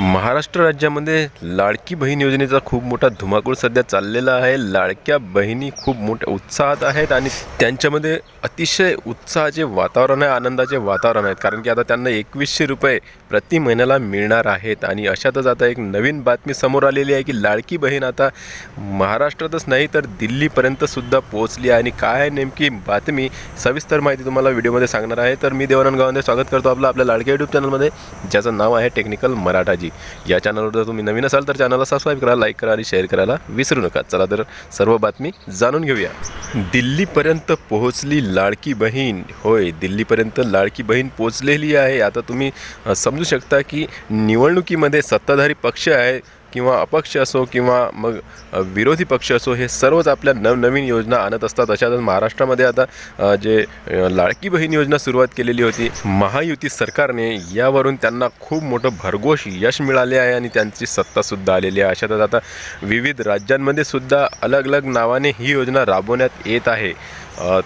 महाराष्ट्र राज्यामध्ये लाडकी बहीण योजनेचा खूप मोठा धुमाकूळ सध्या चाललेला आहे. लाडक्या बहिणी खूप मोठ्या उत्साहात आहेत आणि त्यांच्यामध्ये अतिशय उत्साहाचे वातावरण आहे आनंदाचे वातावरण आहेत कारण की आता त्यांना एकवीसशे रुपये प्रति महिन्याला मिळणार आहेत. आणि अशातच आता एक नवीन बातमी समोर आलेली आहे की लाडकी बहीण आता महाराष्ट्रातच नाही तर दिल्लीपर्यंतसुद्धा पोहोचली आहे. आणि काय आहे नेमकी बातमी सविस्तर माहिती तुम्हाला व्हिडिओमध्ये सांगणार आहे. तर मी देवानंद गावांदे स्वागत करतो आपलं आपल्या लाडक्या यूट्यूब चॅनलमध्ये ज्याचं नाव आहे टेक्निकल मराठाजी. या चॅनलवर जर तुम्ही नवीन असाल तर चॅनलला सबस्क्राईब करा लाईक करा आणि शेअर करायला विसरू नका. चला तर सर्व बातमी जाणून घेऊया. दिल्लीपर्यंत पोहोचली लाडकी बहीण. होय दिल्लीपर्यंत लाडकी बहीण पोहोचलेली आहे. आता तुम्ही समजू शकता की निवडणुकीमध्ये सत्ताधारी पक्ष आहे किंवा अपक्ष असो किंवा मग विरोधी पक्ष असो हे सर्वच आपल्या नवनवीन योजना आणत असतात. अशातच महाराष्ट्रामध्ये आता जे लाडकी बहीण योजना सुरुवात केलेली होती महायुती सरकारने यावरून त्यांना खूप मोठं भरघोष यश मिळाले आहे आणि त्यांची सत्तासुद्धा आलेली आहे. अशातच आता विविध राज्यांमध्ये सुद्धा अलग अलग नावाने ही योजना राबवण्यात येत आहे.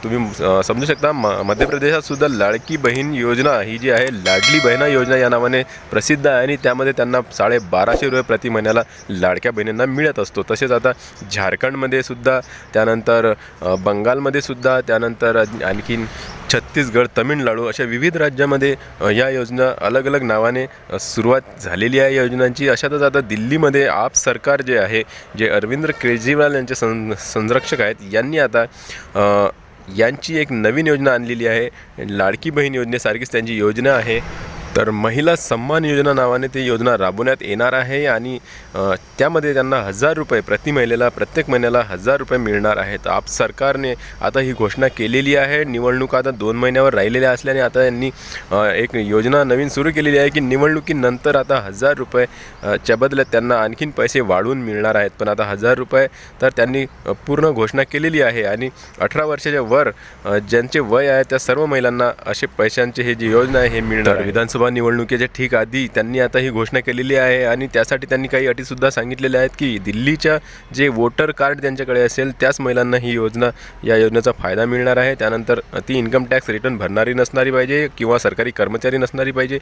तुम्ही समजू शकता म मध्य प्रदेशातसुद्धा लाडकी बहीण योजना ही जी आहे लाडली बहिणा योजना या नावाने प्रसिद्ध आहे आणि त्यामध्ये त्यांना साडेबाराशे रुपये प्रति महिन्याला लाडक्या बहिणींना मिळत असतो. तसेच आता झारखंडमध्ये सुद्धा त्यानंतर बंगालमध्ये सुद्धा त्यानंतर आणखीन छत्तीसगड तमिळनाडू अशा विविध राज्यामध्ये या योजना अलग अलग नावाने सुरुवात झालेली आहे योजनांची. अशातच आता दिल्लीमध्ये आप सरकार जे आहे जे अरविंद केजरीवाल यांचे सं संरक्षक आहेत यांनी आता यांची एक नवीन योजना आणलेली आहे. लाडकी बहीण योजनेसारखीच त्यांची योजना आहे. तर महिला सन्मान योजना नावाने ती योजना राबवण्यात येणार आहे आणि त्यामध्ये त्यांना हजार रुपये प्रति महिलेला प्रत्येक महिन्याला हजार रुपये मिळणार आहेत. आप सरकारने आता ही घोषणा केलेली आहे. निवडणुका आता दोन महिन्यावर राहिलेल्या असल्याने आता यांनी एक योजना नवीन सुरू केलेली आहे की निवडणुकीनंतर आता हजार रुपये अ, च्या बदल्यात त्यांना आणखीन पैसे वाढवून मिळणार आहेत. पण आता हजार रुपये तर त्यांनी पूर्ण घोषणा केलेली आहे आणि अठरा वर्षाच्या वर ज्यांचे वय आहे त्या सर्व महिलांना असे पैशांचे हे जी योजना आहे हे मिळणार आहे. विधानसभा निवडणुकीच्या ठीक आधी त्यांनी आता ही घोषणा केलेली आहे आणि त्यासाठी त्यांनी काही अटीसुद्धा सांगितलेल्या आहेत की दिल्लीच्या जे वोटर कार्ड त्यांच्याकडे असेल त्याच महिलांना ही योजना या योजनेचा फायदा मिळणार आहे. त्यानंतर ती इन्कम टॅक्स रिटर्न भरणारी नसणारी पाहिजे किंवा सरकारी कर्मचारी नसणारी पाहिजे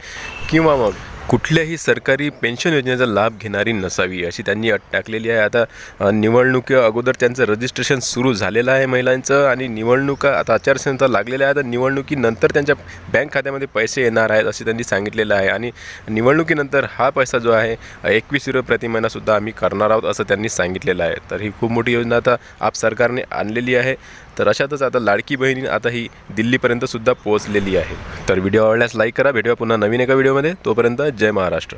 किंवा मग कुठल्याही सरकारी पेन्शन योजनेचा लाभ घेणारी नसावी अशी त्यांनी अट टाकलेली आहे. आता निवडणुकी अगोदर त्यांचं रजिस्ट्रेशन सुरू झालेलं आहे महिलांचं आणि निवडणुका आता आचारसंहिता लागलेल्या आहेत. तर निवडणुकीनंतर त्यांच्या बँक खात्यामध्ये पैसे येणार आहेत असे त्यांनी सांगितलेलं आहे. आणि निवडणुकीनंतर हा पैसा जो आहे एकवीस रुपये प्रति महिनासुद्धा आम्ही करणार आहोत असं त्यांनी सांगितलेलं आहे. तर ही खूप मोठी योजना आता आप सरकारने आणलेली आहे. तर अशातच आता लाडकी बहिणी आता ही दिल्लीपर्यंतसुद्धा पोहोचलेली आहे. तर व्हिडिओ आवडल्यास लाईक करा. भेटूया पुन्हा नवीन एका व्हिडिओमध्ये. तोपर्यंत जय महाराष्ट्र.